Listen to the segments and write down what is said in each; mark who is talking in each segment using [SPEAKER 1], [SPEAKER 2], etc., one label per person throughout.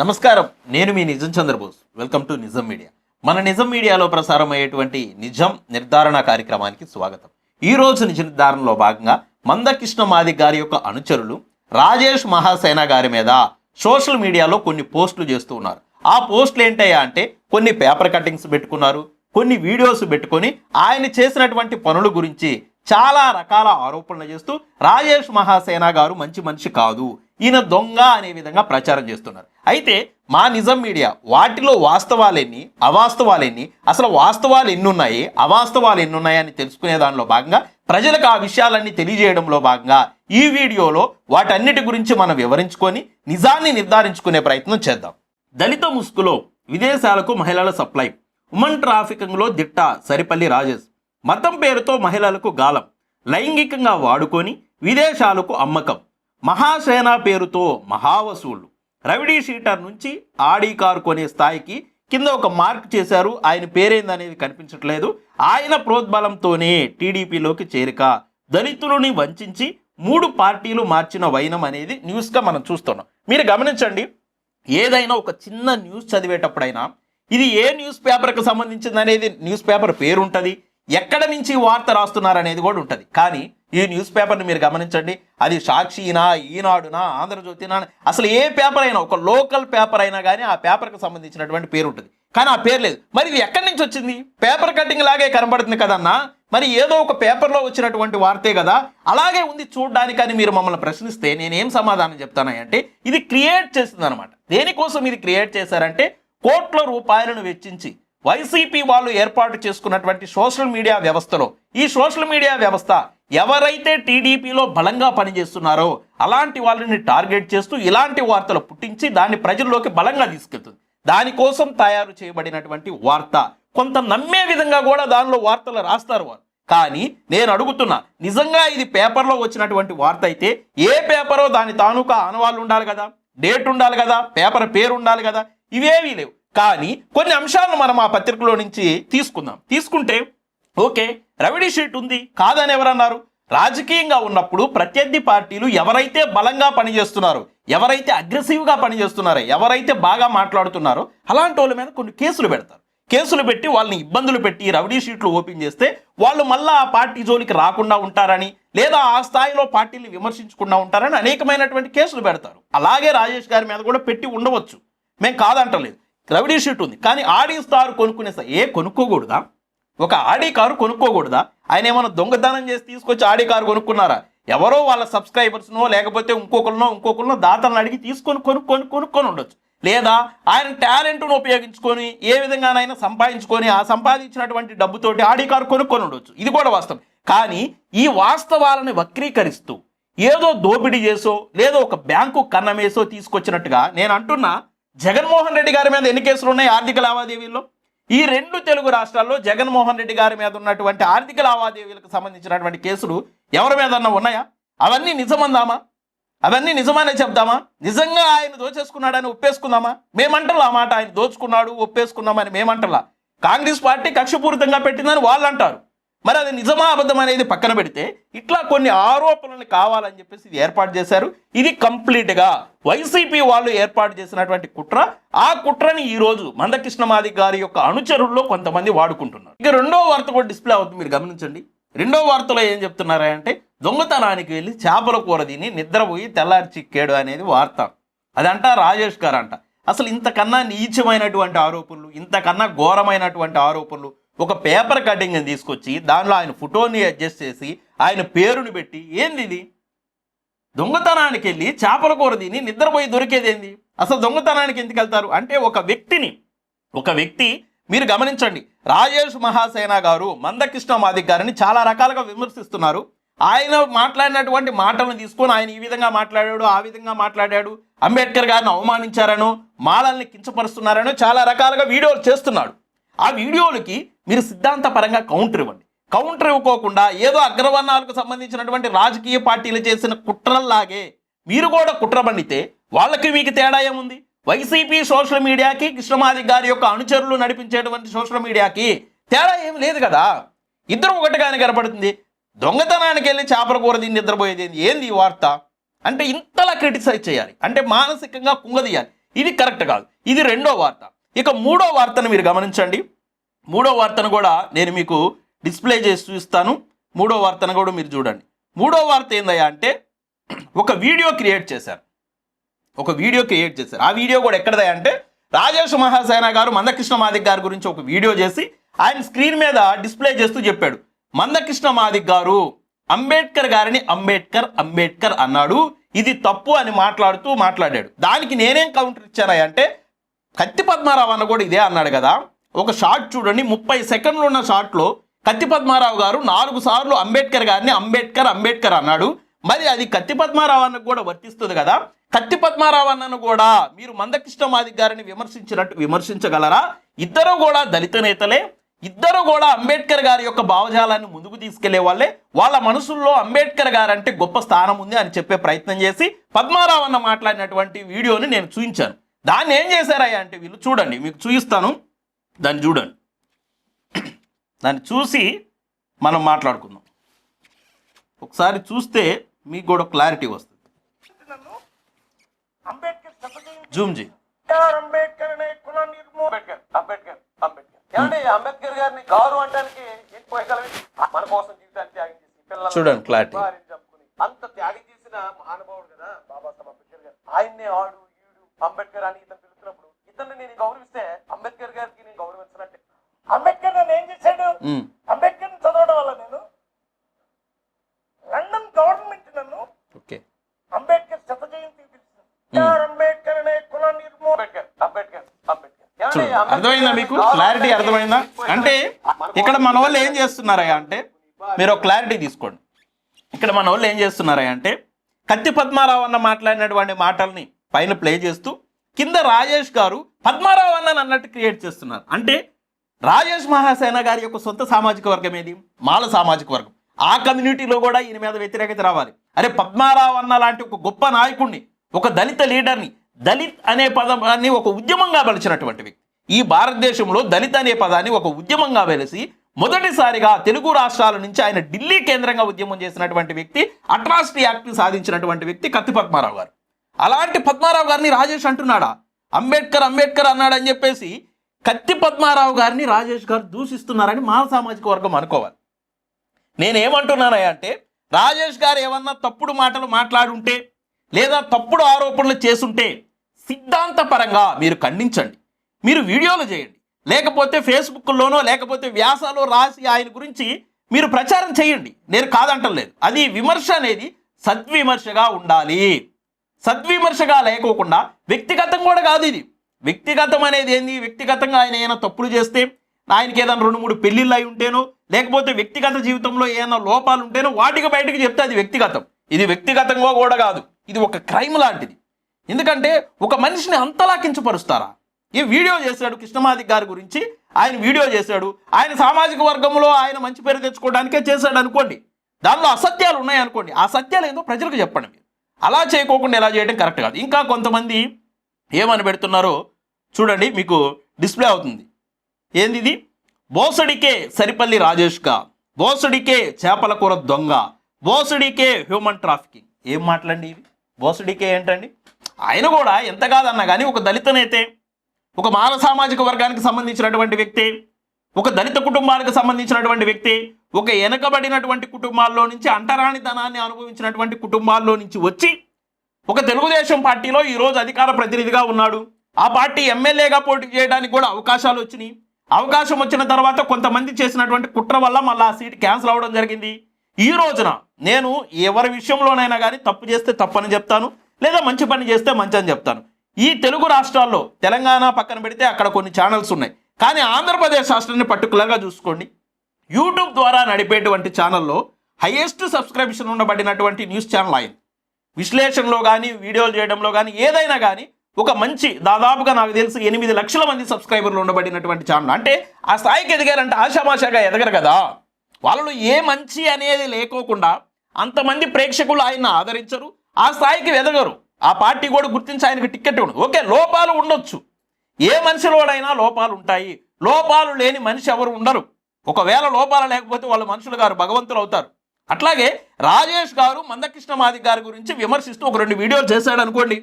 [SPEAKER 1] నమస్కారం. నేను మీ Nijam Chandrabose. Welcome to Nijam media. మన నిజం మీడియాలో ప్రసారం అయ్యేటువంటి నిజం నిర్ధారణ కార్యక్రమానికి స్వాగతం. ఈ రోజు నిజ నిర్ధారణలో భాగంగా మందకృష్ణ మాది గారి యొక్క అనుచరులు రాజేష్ మహాసేన గారి మీద సోషల్ మీడియాలో కొన్ని పోస్టులు చేస్తూ ఉన్నారు. ఆ పోస్టులు ఏంటయ్యా అంటే కొన్ని పేపర్ కట్టింగ్స్ పెట్టుకున్నారు కొన్ని వీడియోస్ పెట్టుకొని ఆయన చేసినటువంటి పనుల గురించి చాలా రకాల ఆరోపణలు చేస్తూ రాజేష్ మహాసేన గారు మంచి మనిషి కాదు. ఈయన దొంగ అనే విధంగా ప్రచారం చేస్తున్నారు. అయితే మా నిజం మీడియా వాటిలో వాస్తవాలెన్ని అవాస్తవాలెన్ని అసలు వాస్తవాలు ఎన్నున్నాయి అవాస్తవాలు ఎన్నున్నాయని అని తెలుసుకునే దానిలో భాగంగా ప్రజలకు ఆ విషయాలన్నీ తెలియజేయడంలో భాగంగా ఈ వీడియోలో వాటన్నిటి గురించి మనం వివరించుకొని నిజాన్ని నిర్ధారించుకునే ప్రయత్నం చేద్దాం. దళిత ముసుగులో విదేశాలకు మహిళల సప్లై. ఉమన్ ట్రాఫికింగ్లో దిట్ట సరిపల్లి రాజేష్. మతం పేరుతో మహిళలకు గాలం లైంగికంగా వాడుకొని విదేశాలకు అమ్మకం మహాసేన పేరుతో మహావసూళ్ళు. రవిడీ షీటర్ నుంచి ఆడి కారు కొనే స్థాయికి కింద ఒక మార్క్ చేశారు. ఆయన పేరేందనేది కనిపించట్లేదు. ఆయన ప్రోద్బలంతోనే టీడీపీలోకి చేరిక దళితులని వంచించి మూడు పార్టీలు మార్చిన వైనం అనేది న్యూస్గా మనం చూస్తున్నాం. మీరు గమనించండి ఏదైనా ఒక చిన్న న్యూస్ చదివేటప్పుడైనా ఇది ఏ న్యూస్ పేపర్కి సంబంధించింది అనేది న్యూస్ పేపర్ పేరుంటుంది. ఎక్కడ నుంచి వార్త రాస్తున్నారు అనేది కూడా ఉంటుంది. కానీ ఈ న్యూస్ పేపర్ని మీరు గమనించండి. అది సాక్షినా ఈనాడునా ఆంధ్రజ్యోతినా అసలు ఏ పేపర్ అయినా ఒక లోకల్ పేపర్ అయినా కానీ ఆ పేపర్కి సంబంధించినటువంటి పేరు ఉంటుంది. కానీ ఆ పేరు లేదు. మరి ఇది ఎక్కడి నుంచి వచ్చింది? పేపర్ కటింగ్ లాగే కనబడుతుంది కదన్నా? మరి ఏదో ఒక పేపర్లో వచ్చినటువంటి వార్తే కదా? అలాగే ఉంది చూడడానికని మీరు మమ్మల్ని ప్రశ్నిస్తే నేనేం సమాధానం చెప్తానంటే ఇది క్రియేట్ చేసింది అనమాట దేనికోసం ఇది క్రియేట్ చేశారంటే కోట్ల రూపాయలను వెచ్చించి వైసీపీ వాళ్ళు ఏర్పాటు చేసుకున్నటువంటి సోషల్ మీడియా వ్యవస్థలో ఈ సోషల్ మీడియా వ్యవస్థ ఎవరైతే టీడీపీలో బలంగా పనిచేస్తున్నారో అలాంటి వాళ్ళని టార్గెట్ చేస్తూ ఇలాంటి వార్తలు పుట్టించి దాన్ని ప్రజల్లోకి బలంగా తీసుకెళ్తుంది. దానికోసం తయారు చేయబడినటువంటి వార్త కొంత నమ్మే విధంగా కూడా దానిలో వార్తలు రాస్తారు వారు కానీ నేను అడుగుతున్నా నిజంగా ఇది పేపర్లో వచ్చినటువంటి వార్త అయితే ఏ పేపరో దాని తాలూకా ఆనవాళ్ళు ఉండాలి కదా డేట్ ఉండాలి కదా పేపర్ పేరు ఉండాలి కదా ఇవేవీ లేవు. కానీ కొన్ని అంశాలను మనం ఆ పత్రికలో నుంచి తీసుకుందాం. తీసుకుంటే ఓకే రవిడీ షీట్ ఉంది కాదని ఎవరన్నారు? రాజకీయంగా ఉన్నప్పుడు ప్రత్యర్థి పార్టీలు ఎవరైతే బలంగా పనిచేస్తున్నారో ఎవరైతే అగ్రెసివ్గా పనిచేస్తున్నారో ఎవరైతే బాగా మాట్లాడుతున్నారో అలాంటి వాళ్ళ మీద కొన్ని కేసులు పెడతారు. కేసులు పెట్టి వాళ్ళని ఇబ్బందులు పెట్టి రౌడీ షీట్లు ఓపెన్ చేస్తే వాళ్ళు మళ్ళా ఆ పార్టీ జోలికి రాకుండా ఉంటారని లేదా ఆ స్థాయిలో పార్టీని విమర్శించకుండా ఉంటారని అనేకమైనటువంటి కేసులు పెడతారు. అలాగే రాజేష్ గారి మీద కూడా పెట్టి ఉండవచ్చు. మేము కాదంటలేదు. రవిడీ షీట్ ఉంది. కానీ ఆడి కారు కొనుక్కునే ఏ కొనుక్కోకూడదా? ఒక ఆడి కారు కొనుక్కోకూడదా? ఆయన ఏమైనా దొంగతనం చేసి తీసుకొచ్చి ఆడి కారు కొనుక్కున్నారా? ఎవరో వాళ్ళ సబ్స్క్రైబర్స్నో లేకపోతే ఇంకొకరినో ఇంకొకరినో దాతలను అడిగి తీసుకొని కొనుక్కొని కొనుక్కొని ఉండొచ్చు. లేదా ఆయన టాలెంట్ను ఉపయోగించుకొని ఏ విధంగానైనా సంపాదించుకొని ఆ సంపాదించినటువంటి డబ్బుతోటి ఆడి కారు కొనుక్కొని ఉండొచ్చు. ఇది కూడా వాస్తవం. కానీ ఈ వాస్తవాలను వక్రీకరిస్తూ ఏదో దోపిడీ చేసో లేదో ఒక బ్యాంకు కన్నమేసో తీసుకొచ్చినట్టుగా నేను అంటున్నా జగన్మోహన్ రెడ్డి గారి మీద ఎన్ని కేసులు ఉన్నాయి ఆర్థిక లావాదేవీల్లో? ఈ రెండు తెలుగు రాష్ట్రాల్లో జగన్మోహన్ రెడ్డి గారి మీద ఉన్నటువంటి ఆర్థిక లావాదేవీలకు సంబంధించినటువంటి కేసులు ఎవరి మీద ఉన్నాయా? అవన్నీ నిజమందామా? అవన్నీ నిజమనే చెప్దామా? నిజంగా ఆయన దోచేసుకున్నాడని ఒప్పేసుకుందామా? మేమంటలా ఆ మాట ఆయన దోచుకున్నాడు ఒప్పేసుకున్నామని మేమంటలా? కాంగ్రెస్ పార్టీ కక్షపూరితంగా పెట్టిందని వాళ్ళు అంటారు మరి అది నిజమా అబద్ధం అనేది పక్కన పెడితే ఇట్లా కొన్ని ఆరోపణలు కావాలని చెప్పేసి ఇది ఏర్పాటు చేశారు. ఇది కంప్లీట్గా వైసీపీ వాళ్ళు ఏర్పాటు చేసినటువంటి కుట్ర. ఆ కుట్రని ఈ రోజు మందకృష్ణ మాది గారి యొక్క అనుచరుల్లో కొంతమంది వాడుకుంటున్నారు. ఇక రెండో వార్త కూడా డిస్ప్లే అవుతుంది మీరు గమనించండి. రెండో వార్తలో ఏం చెప్తున్నారా అంటే దొంగతనానికి వెళ్ళి చేపల కూర తిని నిద్రపోయి తెల్లారి చిక్కాడు అనేది వార్త. అదంట రాజేష్ గారు అంట అసలు ఇంతకన్నా నీచమైనటువంటి ఆరోపణలు ఇంతకన్నా ఘోరమైనటువంటి ఆరోపణలు ఒక పేపర్ కటింగ్ తీసుకొచ్చి దానిలో ఆయన ఫోటోని అడ్జస్ట్ చేసి ఆయన పేరుని పెట్టి ఏంది ఇది దొంగతనానికి వెళ్ళి చేపల కూర తిని నిద్రపోయి దొరికేదేంది అసలు దొంగతనానికి ఎందుకు వెళ్తారు? అంటే ఒక వ్యక్తిని ఒక వ్యక్తి మీరు గమనించండి రాజేష్ మహాసేన గారు మందకృష్ణ మాదిక్ గారిని చాలా రకాలుగా విమర్శిస్తున్నారు. ఆయన మాట్లాడినటువంటి మాటలను తీసుకొని ఆయన ఈ విధంగా మాట్లాడాడు ఆ విధంగా మాట్లాడాడు అంబేద్కర్ గారిని అవమానించారనో మాలల్ని కించపరుస్తున్నారనో చాలా రకాలుగా వీడియోలు చేస్తున్నాడు. ఆ వీడియోలకి మీరు సిద్ధాంతపరంగా కౌంటర్ ఇవ్వండి. కౌంటర్ ఇవ్వకోకుండా ఏదో అగ్రవర్ణాలకు సంబంధించినటువంటి రాజకీయ పార్టీలు చేసిన కుట్రల్లాగే మీరు కూడా కుట్ర పండితే వాళ్ళకి మీకు తేడా ఏముంది? వైసీపీ సోషల్ మీడియాకి కృష్ణమాది గారి యొక్క అనుచరులు నడిపించేటువంటి సోషల్ మీడియాకి తేడా ఏమి లేదు కదా? ఇద్దరు ఒకటిగానే కనపడుతుంది. దొంగతనానికి వెళ్ళి చేపల కూర దీన్ని నిద్రపోయేది ఏంది? ఏంది ఈ వార్త? అంటే ఇంతలా క్రిటిసైజ్ చేయాలి. అంటే మానసికంగా కుంగదీయాలి. ఇది కరెక్ట్ కాదు. ఇది రెండో వార్త. ఇక మూడో వార్తను మీరు గమనించండి. మూడో వార్తను కూడా నేను మీకు డిస్ప్లే చేసి చూస్తాను మూడో వార్తను కూడా మీరు చూడండి. మూడో వార్త ఏందయ్యా అంటే ఒక వీడియో క్రియేట్ చేశారు. ఒక వీడియో క్రియేట్ చేశారు. ఆ వీడియో కూడా ఎక్కడదయ్యా అంటే రాజేష్ మహాసేన గారు మందకృష్ణ మాదిక్ గారి గురించి ఒక వీడియో చేసి ఆయన స్క్రీన్ మీద డిస్ప్లే చేస్తూ చెప్పాడు. మందకృష్ణ మాదిక్ గారు అంబేద్కర్ గారిని అంబేద్కర్ అంబేద్కర్ అన్నాడు. ఇది తప్పు అని మాట్లాడుతూ మాట్లాడాడు. దానికి నేనేం కౌంటర్ ఇచ్చానా అంటే కత్తి పద్మారావు అన్న కూడా ఇదే అన్నాడు కదా. ఒక షార్ట్ చూడండి ముప్పై సెకండ్లు ఉన్న షార్ట్లో కత్తి పద్మారావు గారు నాలుగు సార్లు అంబేద్కర్ గారిని అంబేద్కర్ అంబేద్కర్ అన్నాడు. మరి అది కత్తి పద్మారావు అన్నకు కూడా వర్తిస్తుంది కదా. కత్తి పద్మారావు అన్నను కూడా మీరు మందకృష్ణ మాదిక్ గారిని విమర్శించినట్టు విమర్శించగలరా? ఇద్దరు కూడా దళిత నేతలే. ఇద్దరు కూడా అంబేద్కర్ గారి యొక్క భావజాలాన్ని ముందుకు తీసుకెళ్ళే వాళ్ళే. వాళ్ళ మనసుల్లో అంబేద్కర్ గారు అంటే గొప్ప స్థానం ఉంది అని చెప్పే ప్రయత్నం చేసి పద్మారావు అన్న మాట్లాడినటువంటి వీడియోని నేను చూపించాను దాన్ని ఏం చేశారా అంటే వీళ్ళు చూడండి మీకు చూపిస్తాను దాన్ని చూడండి. దాన్ని చూసి మనం మాట్లాడుకుందాం. ఒకసారి చూస్తే మీకు కూడా క్లారిటీ వస్తుంది. జూమ్ జీ
[SPEAKER 2] అంబేద్కర్ అనే కుల అంబేద్కర్ అంబేద్కర్. అంబేద్కర్ అంబేద్కర్ గారిని గారు అంటానికి మన కోసం జీవితాన్ని త్యాగం చేసి పిల్లలు
[SPEAKER 1] చూడండి,
[SPEAKER 2] చంపుకుని అంత త్యాగం చేసిన మహానుభావుడు కదా బాబాసాహెబ్ అంబేద్కర్ గారు. ఆయన్నే ఆడు ఈడు అంబేద్కర్ అని ఇతను పిలుస్తున్నప్పుడు ఇతన్ని నేను గౌరవిస్తే
[SPEAKER 1] అర్థమైందా మీకు? క్లారిటీ అర్థమైందా? అంటే ఇక్కడ మన వాళ్ళు ఏం చేస్తున్నారయ్యా అంటే మీరు ఒక క్లారిటీ తీసుకోండి. ఇక్కడ మన వాళ్ళు ఏం చేస్తున్నారయ్యా అంటే కత్తి పద్మారావు అన్న మాట్లాడినటువంటి మాటల్ని పైన ప్లే చేస్తూ కింద రాజేష్ గారు పద్మారావు అన్న అన్నట్టు క్రియేట్ చేస్తున్నారు. అంటే రాజేష్ మహాసేన గారి యొక్క సొంత సామాజిక వర్గం ఏది? మాల సామాజిక వర్గం. ఆ కమ్యూనిటీలో కూడా ఈయన మీద వ్యతిరేకత రావాలి. అరే పద్మారావు అన్న లాంటి ఒక గొప్ప నాయకుడిని ఒక దళిత లీడర్ని దళిత్ అనే పదాన్ని ఒక ఉద్యమంగా వెలిచినటువంటి వ్యక్తి. ఈ భారతదేశంలో దళిత అనే పదాన్ని ఒక ఉద్యమంగా వెలిసి మొదటిసారిగా తెలుగు రాష్ట్రాల నుంచి ఆయన ఢిల్లీ కేంద్రంగా ఉద్యమం చేసినటువంటి వ్యక్తి అట్రాసిటీ యాక్ట్ సాధించినటువంటి వ్యక్తి కత్తి పద్మారావు గారు. అలాంటి పద్మారావు గారిని రాజేష్ అంటున్నాడా? అంబేద్కర్ అంబేద్కర్ అన్నాడని చెప్పేసి కత్తి పద్మారావు గారిని రాజేష్ గారు దూషిస్తున్నారని మానవ సామాజిక వర్గం అనుకోవాలి. నేనేమంటున్నానయ్యా అంటే రాజేష్ గారు ఏమన్నా తప్పుడు మాటలు మాట్లాడుంటే లేదా తప్పుడు ఆరోపణలు చేసుంటే సిద్ధాంతపరంగా మీరు ఖండించండి. మీరు వీడియోలు చేయండి. లేకపోతే ఫేస్బుక్లోనో లేకపోతే వ్యాసాలో రాసి ఆయన గురించి మీరు ప్రచారం చేయండి. నేను కాదంటలేదు అది విమర్శ అనేది సద్విమర్శగా ఉండాలి. సద్విమర్శగా లేకోకుండా వ్యక్తిగతం కూడా కాదు ఇది. వ్యక్తిగతం అనేది ఏంది? వ్యక్తిగతంగా ఆయన ఏమైనా తప్పులు చేస్తే ఆయనకి ఏదైనా రెండు మూడు పెళ్ళిళ్ళు అయి ఉంటేనో లేకపోతే వ్యక్తిగత జీవితంలో ఏమైనా లోపాలు ఉంటేనో వాటికి బయటకు చెప్తే అది వ్యక్తిగతం. ఇది వ్యక్తిగతంగా కూడా కాదు. ఇది ఒక క్రైమ్ లాంటిది. ఎందుకంటే ఒక మనిషిని అంతలా కించపరుస్తారా? ఈ వీడియో చేశాడు కృష్ణమాదిక్ గారి గురించి. ఆయన వీడియో చేశాడు. ఆయన సామాజిక వర్గంలో ఆయన మంచి పేరు తెచ్చుకోవడానికే చేశాడు అనుకోండి. దానిలో అసత్యాలు ఉన్నాయనుకోండి ఆ సత్యాలు ఏందో ప్రజలకు చెప్పండి మీరు. అలా చేయకోకుండా ఎలా చేయడం కరెక్ట్ కాదు. ఇంకా కొంతమంది ఏమని పెడుతున్నారో చూడండి మీకు డిస్ప్లే అవుతుంది. ఏంది ఇది? బోసడికే సరిపల్లి రాజేష్గా బోసడికే చేపల కూర దొంగ బోసడికే హ్యూమన్ ట్రాఫికింగ్. ఏం మాట్లాడండి ఇవి? బోసడికే ఏంటండి? ఆయన కూడా ఎంత కాదన్నా కానీ ఒక దళితనైతే ఒక మానవ సామాజిక వర్గానికి సంబంధించినటువంటి వ్యక్తి ఒక దళిత కుటుంబానికి సంబంధించినటువంటి వ్యక్తి ఒక వెనకబడినటువంటి కుటుంబాల్లో నుంచి అంటరాని ధనాన్ని అనుభవించినటువంటి కుటుంబాల్లో నుంచి వచ్చి ఒక తెలుగుదేశం పార్టీలో ఈరోజు అధికార ప్రతినిధిగా ఉన్నాడు. ఆ పార్టీ ఎమ్మెల్యేగా పోటీ చేయడానికి కూడా అవకాశాలు వచ్చినాయి. అవకాశం వచ్చిన తర్వాత కొంతమంది చేసినటువంటి కుట్ర వల్ల మళ్ళీ ఆ సీట్ క్యాన్సిల్ అవ్వడం జరిగింది. ఈ రోజున నేను ఎవరి విషయంలోనైనా కానీ తప్పు చేస్తే తప్పని చెప్తాను లేదా మంచి పని చేస్తే మంచి అని చెప్తాను. ఈ తెలుగు రాష్ట్రాల్లో తెలంగాణ పక్కన పెడితే అక్కడ కొన్ని ఛానల్స్ ఉన్నాయి. కానీ ఆంధ్రప్రదేశ్ రాష్ట్రాన్ని పర్టికులర్గా చూసుకోండి. యూట్యూబ్ ద్వారా నడిపేటువంటి ఛానల్లో హయ్యెస్ట్ సబ్స్క్రిప్షన్ ఉండబడినటువంటి న్యూస్ ఛానల్ ఆయన. విశ్లేషణలో కానీ వీడియోలు చేయడంలో కానీ ఏదైనా కానీ ఒక మంచి దాదాపుగా నాకు తెలిసి ఎనిమిది లక్షల మంది సబ్స్క్రైబర్లు ఉండబడినటువంటి ఛానల్ అంటే ఆ స్థాయికి ఎదిగారంటే ఆశామాషగా ఎదగరు కదా. వాళ్ళలో ఏ మంచి అనేది లేకోకుండా అంతమంది ప్రేక్షకులు ఆయన ఆదరించరు ఆ స్థాయికి ఎదగరు ఆ పార్టీ కూడా గుర్తించి ఆయనకి టిక్కెట్ ఉండదు ఓకే లోపాలు ఉండొచ్చు. ఏ మనిషిలోడైనా లోపాలు ఉంటాయి. లోపాలు లేని మనిషి ఎవరు ఉండరు. ఒకవేళ లోపాలు లేకపోతే వాళ్ళు మనుషులు గారు భగవంతులు అవుతారు. అట్లాగే రాజేష్ గారు మందకృష్ణ మాదిక్ గారి గురించి విమర్శిస్తూ ఒక రెండు వీడియోలు చేశాడు అనుకోండి.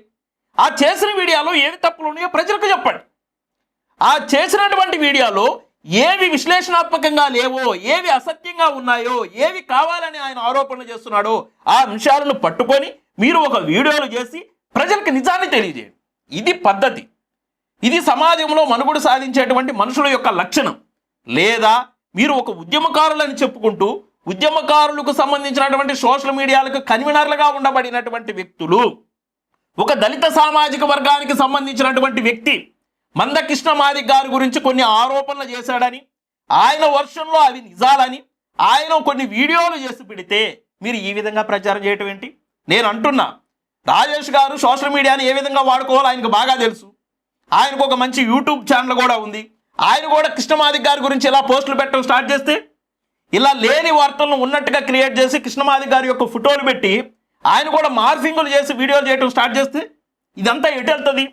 [SPEAKER 1] ఆ చేసిన వీడియోలో ఏవి తప్పులు ఉన్నాయో ప్రజలకు చెప్పండి. ఆ చేసినటువంటి వీడియోలో ఏవి విశ్లేషణాత్మకంగా లేవో ఏవి అసత్యంగా ఉన్నాయో ఏవి కావాలని ఆయన ఆరోపణలు చేస్తున్నాడో ఆ అంశాలను పట్టుకొని మీరు ఒక వీడియోలు చేసి ప్రజలకు నిజాన్ని తెలియజేయండి. ఇది పద్ధతి. ఇది సమాజంలో మనుగుడు సాధించేటువంటి మనుషుల యొక్క లక్షణం. లేదా మీరు ఒక ఉద్యమకారులని చెప్పుకుంటూ ఉద్యమకారులకు సంబంధించినటువంటి సోషల్ మీడియాలకు కన్వీనర్లుగా ఉండబడినటువంటి వ్యక్తులు ఒక దళిత సామాజిక వర్గానికి సంబంధించినటువంటి వ్యక్తి మందకృష్ణ మాదిక్ గారి గురించి కొన్ని ఆరోపణలు చేశాడని ఆయన వర్షంలో అవి నిజాలని ఆయన కొన్ని వీడియోలు చేసి పెడితే మీరు ఈ విధంగా ప్రచారం చేయటం ఏంటి? నేను అంటున్నా రాజేష్ గారు సోషల్ మీడియాని ఏ విధంగా వాడుకోవాలో ఆయనకు బాగా తెలుసు. ఆయనకు ఒక మంచి యూట్యూబ్ ఛానల్ కూడా ఉంది. ఆయన కూడా కృష్ణమాదిక్ గారి గురించి ఇలా పోస్టులు పెట్టడం స్టార్ట్ చేస్తే ఇలా లేని వార్తలను ఉన్నట్టుగా క్రియేట్ చేసి కృష్ణమాదిక్ గారి యొక్క ఫోటోలు పెట్టి ఆయన కూడా మార్ఫింగులు చేసి వీడియోలు చేయడం స్టార్ట్ చేస్తే ఇదంతా ఎటు వెళ్తుంది?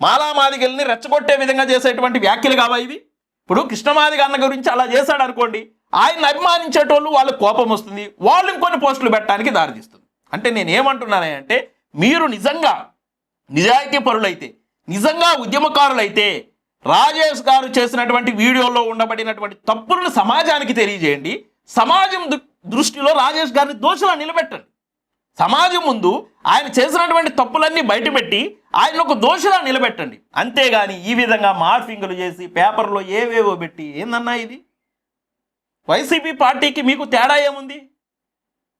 [SPEAKER 1] మాలామాదిగల్ని రెచ్చగొట్టే విధంగా చేసేటువంటి వ్యాఖ్యలు కావా ఇవి? ఇప్పుడు కృష్ణమాదిగ అన్న గురించి అలా చేశాడు అనుకోండి ఆయన అభిమానించేటోళ్ళు వాళ్ళకి కోపం వస్తుంది. వాళ్ళు ఇంకొన్ని పోస్టులు పెట్టడానికి దారితీస్తుంది. అంటే నేను ఏమంటున్నానంటే మీరు నిజంగా నిజాయితీ పరులైతే నిజంగా ఉద్యమకారులైతే రాజేష్ గారు చేసినటువంటి వీడియోలో ఉండబడినటువంటి తప్పులను సమాజానికి తెలియజేయండి. సమాజం దృష్టిలో రాజేష్ గారిని దోషులా నిలబెట్టండి. సమాజం ముందు ఆయన చేసినటువంటి తప్పులన్నీ బయటపెట్టి ఆయన ఒక దోషులా నిలబెట్టండి. అంతేగాని ఈ విధంగా మార్ఫింగులు చేసి పేపర్లో ఏవేవో పెట్టి ఏందన్నా ఇది? వైసీపీ పార్టీకి మీకు తేడా ఏముంది?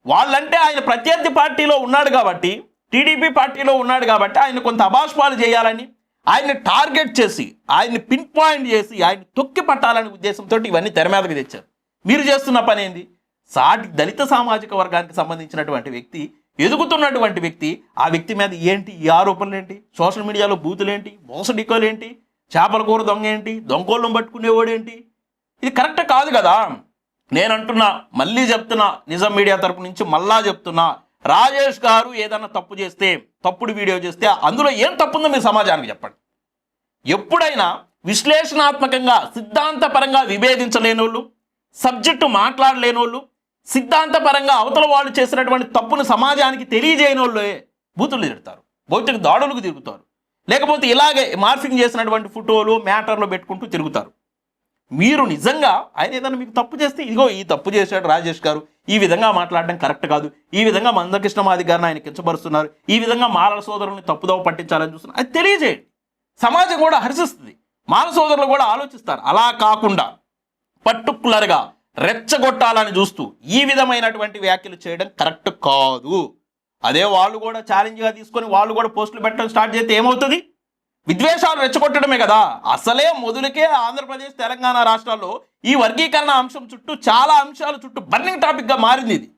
[SPEAKER 1] వాళ్ళంటే ఆయన ప్రత్యర్థి పార్టీలో ఉన్నాడు కాబట్టి టీడీపీ పార్టీలో ఉన్నాడు కాబట్టి ఆయన కొంత అభాష్పాలు చేయాలని ఆయన్ని టార్గెట్ చేసి ఆయన్ని పిన్ పాయింట్ చేసి ఆయన్ని తొక్కి పట్టాలనే ఉద్దేశంతో ఇవన్నీ తెర మీదకి తెచ్చారు. మీరు చేస్తున్న పని ఏంది? సాటి దళిత సామాజిక వర్గానికి సంబంధించినటువంటి వ్యక్తి ఎదుగుతున్నటువంటి వ్యక్తి ఆ వ్యక్తి మీద ఏంటి ఈ ఆరోపణలు ఏంటి? సోషల్ మీడియాలో బూతులేంటి మోసడికోలు ఏంటి? చేపల కూర దొంగ ఏంటి? దొంగోళ్ళం పట్టుకునేవాడేంటి ఇది కరెక్ట్ కాదు కదా? నేను అంటున్నా మళ్ళీ చెప్తున్నా నిజం మీడియా తరపు నుంచి మళ్ళా చెప్తున్నా రాజేష్ గారు ఏదైనా తప్పు చేస్తే తప్పుడు వీడియో చేస్తే అందులో ఏం తప్పుందో మీరు సమాజానికి చెప్పండి. ఎప్పుడైనా విశ్లేషణాత్మకంగా సిద్ధాంతపరంగా విభేదించలేనోళ్ళు సబ్జెక్టు మాట్లాడలేనోళ్ళు సిద్ధాంతపరంగా అవతల వాళ్ళు చేసినటువంటి తప్పును సమాజానికి తెలియజేయని వాళ్ళే బూతులు తిడతారు భౌతిక దాడులకు తిరుగుతారు. లేకపోతే ఇలాగే మార్ఫింగ్ చేసినటువంటి ఫోటోలు మ్యాటర్లు పెట్టుకుంటూ తిరుగుతారు. మీరు నిజంగా ఆయన ఏదైనా మీకు తప్పు చేస్తే ఇదిగో ఈ తప్పు చేశాడు రాజేష్ గారు ఈ విధంగా మాట్లాడడం కరెక్ట్ కాదు ఈ విధంగా మందకృష్ణ మాది గారిని ఆయన కించపరుస్తున్నారు ఈ విధంగా మాలల సోదరుల్ని తప్పుదోవ పట్టించాలని చూస్తున్నారు. అది తెలియజేయండి. సమాజం కూడా హర్షిస్తుంది. మాల సోదరులు కూడా ఆలోచిస్తారు. అలా కాకుండా పర్టికులర్గా రెచ్చగొట్టాలని చూస్తూ ఈ విధమైనటువంటి వ్యాఖ్యలు చేయడం కరెక్ట్ కాదు. అదే వాళ్ళు కూడా ఛాలెంజ్గా తీసుకొని వాళ్ళు కూడా పోస్టులు పెట్టడం స్టార్ట్ చేస్తే ఏమవుతుంది? విద్వేషాలు రెచ్చగొట్టడమే కదా. అసలే మొదలుకే ఆంధ్రప్రదేశ్ తెలంగాణ రాష్ట్రాల్లో ఈ వర్గీకరణ అంశం చుట్టూ చాలా అంశాల చుట్టూ బర్నింగ్ టాపిక్గా మారింది ఇది.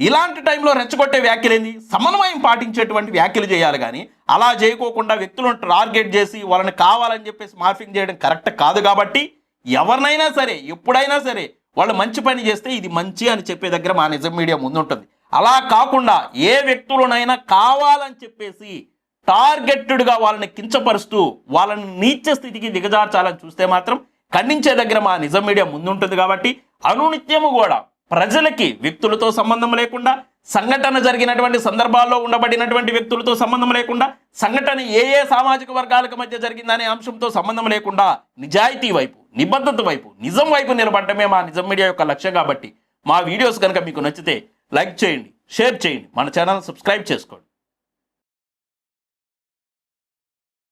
[SPEAKER 1] ఇలాంటి టైంలో రెచ్చగొట్టే వ్యాఖ్యలేంది సమన్వయం పాటించేటువంటి వ్యాఖ్యలు చేయాలి కానీ అలా చేయకోకుండా వ్యక్తులను టార్గెట్ చేసి వాళ్ళని కావాలని చెప్పేసి మార్ఫింగ్ చేయడం కరెక్ట్ కాదు కాబట్టి ఎవరినైనా సరే ఎప్పుడైనా సరే వాళ్ళు మంచి పని చేస్తే ఇది మంచి అని చెప్పే దగ్గర మా నిజం మీడియా ముందుంటుంది. అలా కాకుండా ఏ వ్యక్తులనైనా కావాలని చెప్పేసి టార్గెటెడ్గా వాళ్ళని కించపరుస్తూ వాళ్ళని నీచ స్థితికి దిగజార్చాలని చూస్తే మాత్రం ఖండించే దగ్గర మా నిజం మీడియా ముందుంటుంది కాబట్టి అనునిత్యము కూడా ప్రజలకి వ్యక్తులతో సంబంధం లేకుండా సంఘటన జరిగినటువంటి సందర్భాల్లో ఉండబడినటువంటి వ్యక్తులతో సంబంధం లేకుండా సంఘటన ఏ ఏ సామాజిక వర్గాలకు మధ్య జరిగిందనే అంశంతో సంబంధం లేకుండా నిజాయితీ వైపు నిబద్ధత వైపు నిజం వైపు నిలబడటమే మా నిజం మీడియా యొక్క లక్ష్యం కాబట్టి మా వీడియోస్ కనుక మీకు నచ్చితే లైక్ చేయండి షేర్ చేయండి మన ఛానల్ సబ్స్క్రైబ్ చేసుకోండి.